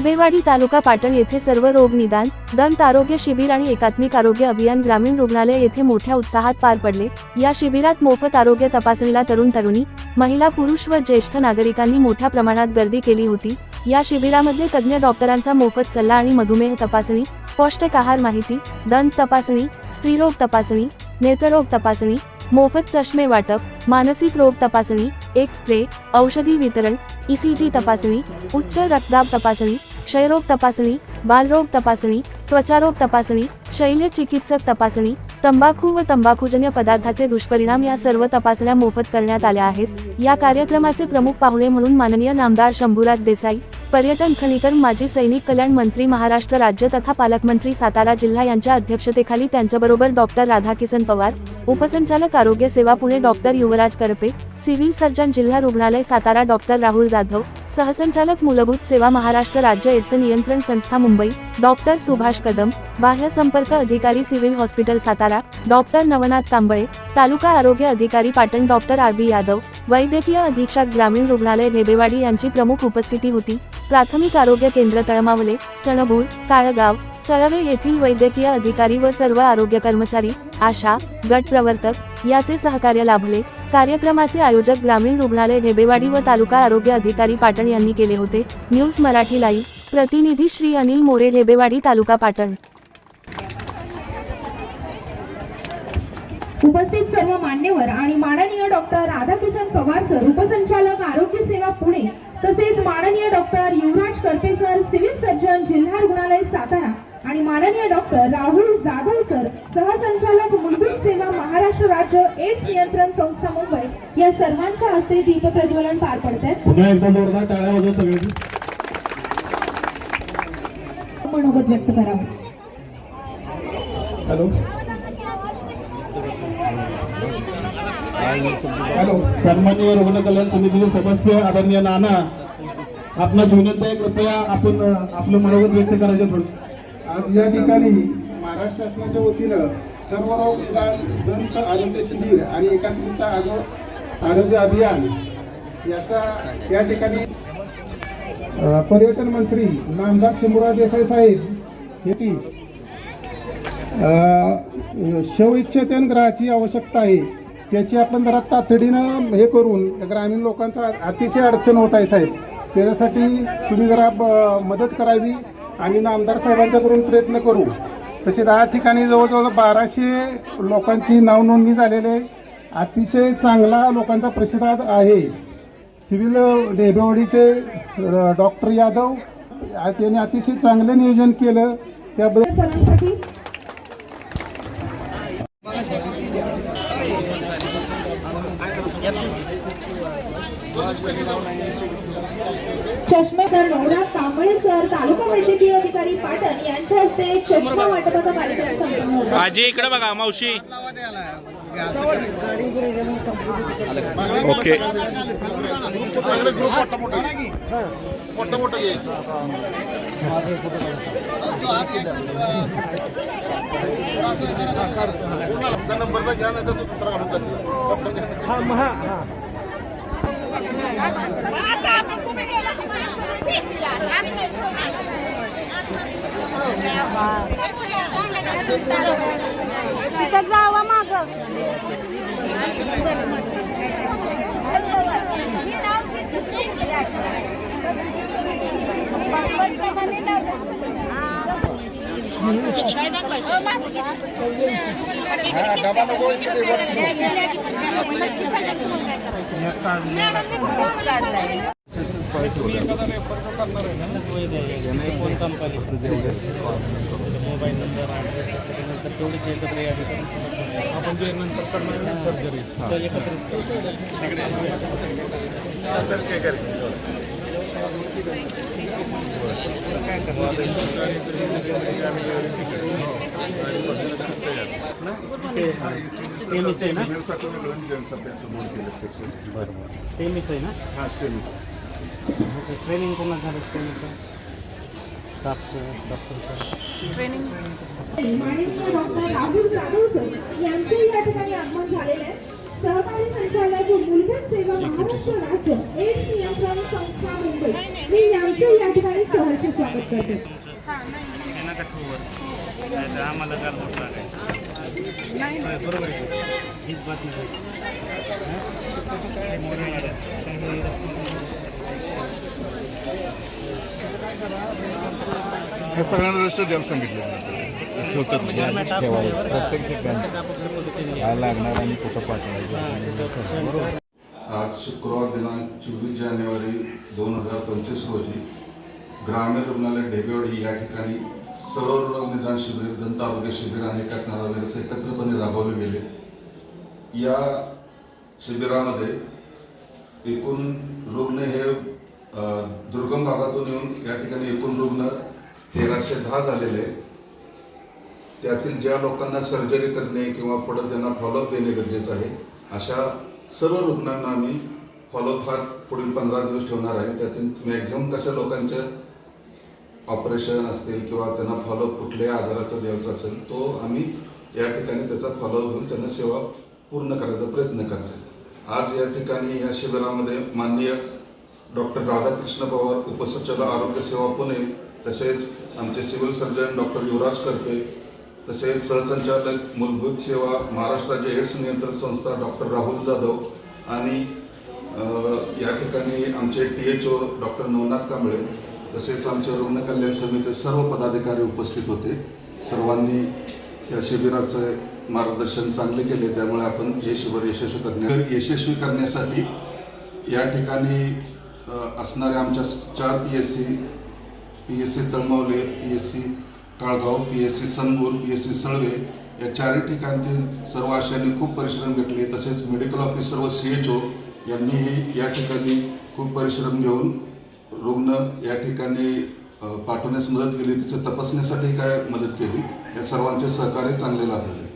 ढेबेवाडी तालुका पाटण येथे सर्व रोग निदान दंत आरोग्य शिबिर आणि एकात्मिक आरोग्य अभियान ग्रामीण रुग्णालय येथे मोठ्या उत्साहात पार पडले. या शिबिरात मोफत आरोग्य तपासणीला तरुण तरुणी महिला पुरुष व ज्येष्ठ नागरिकांनी मोठ्या प्रमाणात गर्दी केली होती. या शिबिरामध्ये तज्ज्ञ डॉक्टरांचा मोफत सल्ला आणि मधुमेह तपासणी पौष्टिक आहार माहिती दंत तपासणी स्त्रीरोग तपासणी नेत्ररोग तपासणी मोफत चष्मे वाटप मानसिक रोग तपासणी एक्स रे औषधी वितरण ईसीजी तपासणी उच्च रक्तदाब तपासणी क्षयरोग तपासणी बालरोग तपासणी त्वचारोग तपासणी शैल्य चिकित्सक तपासणी तंबाखू व तंबाखूजन्य पदार्थाचे दुष्परिणाम या सर्व तपासण्या मोफत करण्यात आल्या आहेत. या कार्यक्रमाचे प्रमुख पाहुणे म्हणून माननीय नामदार शंभूराज देसाई पर्यटन खनिकर माजी सैनिक कल्याण मंत्री महाराष्ट्र राज्य तथा पालकमंत्री सातारा जिल्हा यांच्या अध्यक्षतेखाली त्यांच्याबरोबर डॉक्टर राधाकिसन पवार उपसंचालक आरोग्य सेवा Pune doctor Yuvraj Karpe civil surgeon जिल्हा रुग्णालय सातारा डॉक्टर राहुल जाधव सहसंचालक मूलभूत सेवा महाराष्ट्र राज्य एड्स नियंत्रण संस्था मुंबई डॉक्टर सुभाष कदम बाह्य संपर्क अधिकारी civil hospital Satara doctor Navnath Kamble तालुका आरोग्य अधिकारी Patan doctor R B Yadav वैद्यकीय अधीक्षक ग्रामीण रुग्णालय ढेबेवाडी यांची प्रमुख उपस्थिती होती. प्राथमिक आरोग्य केंद्र तळमावले सणभूर काळगाव सळवे येथील वैद्यकीय अधिकारी व सर्व आरोग्य कर्मचारी आशा गट प्रवर्तक याचे सहकार्य लाभले. कार्यक्रमाचे आयोजक ग्रामीण रुग्णालय ढेबेवाडी व तालुका आरोग्य अधिकारी पाटण यांनी केले होते. News Marathi live. प्रतिनिधी श्री अनिल मोरे ढेबेवाडी तालुका पाटण. उपस्थित सर्व मान्यवर आणि माननीय डॉक्टर राधाकिशन पवार सर उपसंचालक आरोग्य सेवा पुणे तसेच माननीय doctor Yuvraj Karpe sir civil surgeon जिल्हा रुग्णालय सातारा आणि माननीय डॉक्टर राहुल जाधव सर सहसंचालक मूलभूत सेवा महाराष्ट्र राज्य एड्स नियंत्रण संस्था मुंबई या सर्वांच्या हस्ते दीप प्रज्वलन पार पडत आहे पुन्हा एकदा जोरदार टाळ्या वाजवा सगळ्यांनी. मनोगत व्यक्त करावं. हॅलो. हॅलो सन्माननीय रुग्ण कल्याण समितीचे सदस्य आदरणीय नाना आपणास विनंती आहे कृपया आपण आपलं मनोगत व्यक्त करायचं थोडं. आज या ठिकाणी महाराष्ट्र शासनाच्या वतीनं सर्व रोग दंत आरोग्य शिबिर आणि एकात्मिकता आरोग्य अभियान याचा या ठिकाणी पर्यटन मंत्री नामदार शंभूराज देसाई साहेब हे ती ग्रहाची आवश्यकता आहे. त्याची आपण जरा तातडीनं हे करून ग्रामीण लोकांचा अतिशय अडचण होत आहे साहेब. त्याच्यासाठी तुम्ही जरा ब- मदत करावी आणि नामदार साहेबांच्याकडून प्रयत्न करू. तसे दहा ठिकाणी जवळजवळ बाराशे लोकांची नावनोंदणी झालेली आहे. अतिशय चांगला लोकांचा प्रतिसाद आहे. सिव्हिल ढेबेवाडीचे डॉक्टर यादव आ- त्यांनी अतिशय चांगलं नियोजन केलं. त्याबद्दल सरांसाठी चष्मे सर नवनाथ कांबळे सर तालुका वैद्यकीय अधिकारी पाटण यांच्या हस्ते चष्मा वाटपाचा कार्यक्रम संपन्न आजी इकडे बघा मावशी. ओके. तिथं जावा माग. मोबाईल नंबर नंतर तेवढीच एकत्र यादी आपण जे नंतर करणार सर्जरी तर सेमीच आहे ना सेमीच आहे ट्रेनिंग कोणा झालं सेमीचं स्टाफचं डॉक्टरचं माननीय डॉक्टर राहुल जाधव सर. यांचे या ठिकाणी आगमन झालेले आहे सहकारी संचालक मूलभूत सेवा महाराष्ट्र राज्य एड्स नियंत्रण संस्था मुंबई. या ठिकाणी सहर्ष स्वागत करते हे आम्हाला बरोबर हीच. हं? सगळ्यांना रजिस्टर द्यायला सांगितलं ठेवतात म्हणजे? प्रत्येक ठिकाणी काय लागणार आणि कुठं पाठवायचं आज शुक्रवार दिनांक चोवीस जानेवारी दोन हजार पंचवीस रोजी ग्रामीण रुग्णालय ढेबेवाडी या ठिकाणी सर्व रोग निदान शिबिर दंत आरोग्य शिबिर आणि एकात्म असं एकत्रपणे राबवले गेले. या शिबिरामध्ये एकूण रुग्ण हे दुर्गम भागातून येऊन या ठिकाणी एकूण रुग्ण तेराशे दहा झालेले. त्यातील ज्या लोकांना सर्जरी करणे किंवा पुढे त्यांना फॉलोअप देणे गरजेचं आहे अशा सर्व रुग्णांना आम्ही फॉलोअप फार पुढील पंधरा दिवस ठेवणार आहे. त्यातून मॅक्झिमम कशा लोकांच्या ऑपरेशन असतील किंवा त्यांना फॉलोअप कुठल्याही आजाराचं द्यायचं असेल तो आम्ही या ठिकाणी त्याचा फॉलोअप घेऊन त्यांना सेवा पूर्ण करायचा प्रयत्न करणार आज या ठिकाणी या शिबिरामध्ये माननीय डॉक्टर राधाकृष्ण पवार उपसचिव आरोग्य सेवा पुणे तसेच आमचे सिव्हिल सर्जन डॉक्टर युवराज करते तसेच सहसंचालक मूलभूत सेवा महाराष्ट्र राज्य एड्स नियंत्रण संस्था डॉक्टर राहुल जाधव आणि या ठिकाणी आमचे T H O doctor Navnath Kamble तसेच आमच्या रुग्ण कल्याण समिती सर्व पदाधिकारी उपस्थित होते. सर्वांनी या शिबिराचं मार्गदर्शन चांगले केले त्यामुळे आपण हे शिबिर यशस्वी करण्या यशस्वी करण्यासाठी या ठिकाणी असणाऱ्या आमच्या चार P S C P S C Talmavale P S C Kalgaon P S C Sanmur P S C Salve या चारही ठिकाणचे सर्व आशांनी खूप परिश्रम घेतले. तसेच मेडिकल ऑफिसर व सी एच ओ यांनीही या ठिकाणी खूप परिश्रम घेऊन रुग्ण या ठिकाणी पाठवण्यास मदत केली. तिच्या तपासण्यासाठी काय मदत केली? या सर्वांचे सहकार्य चांगले लाभलेले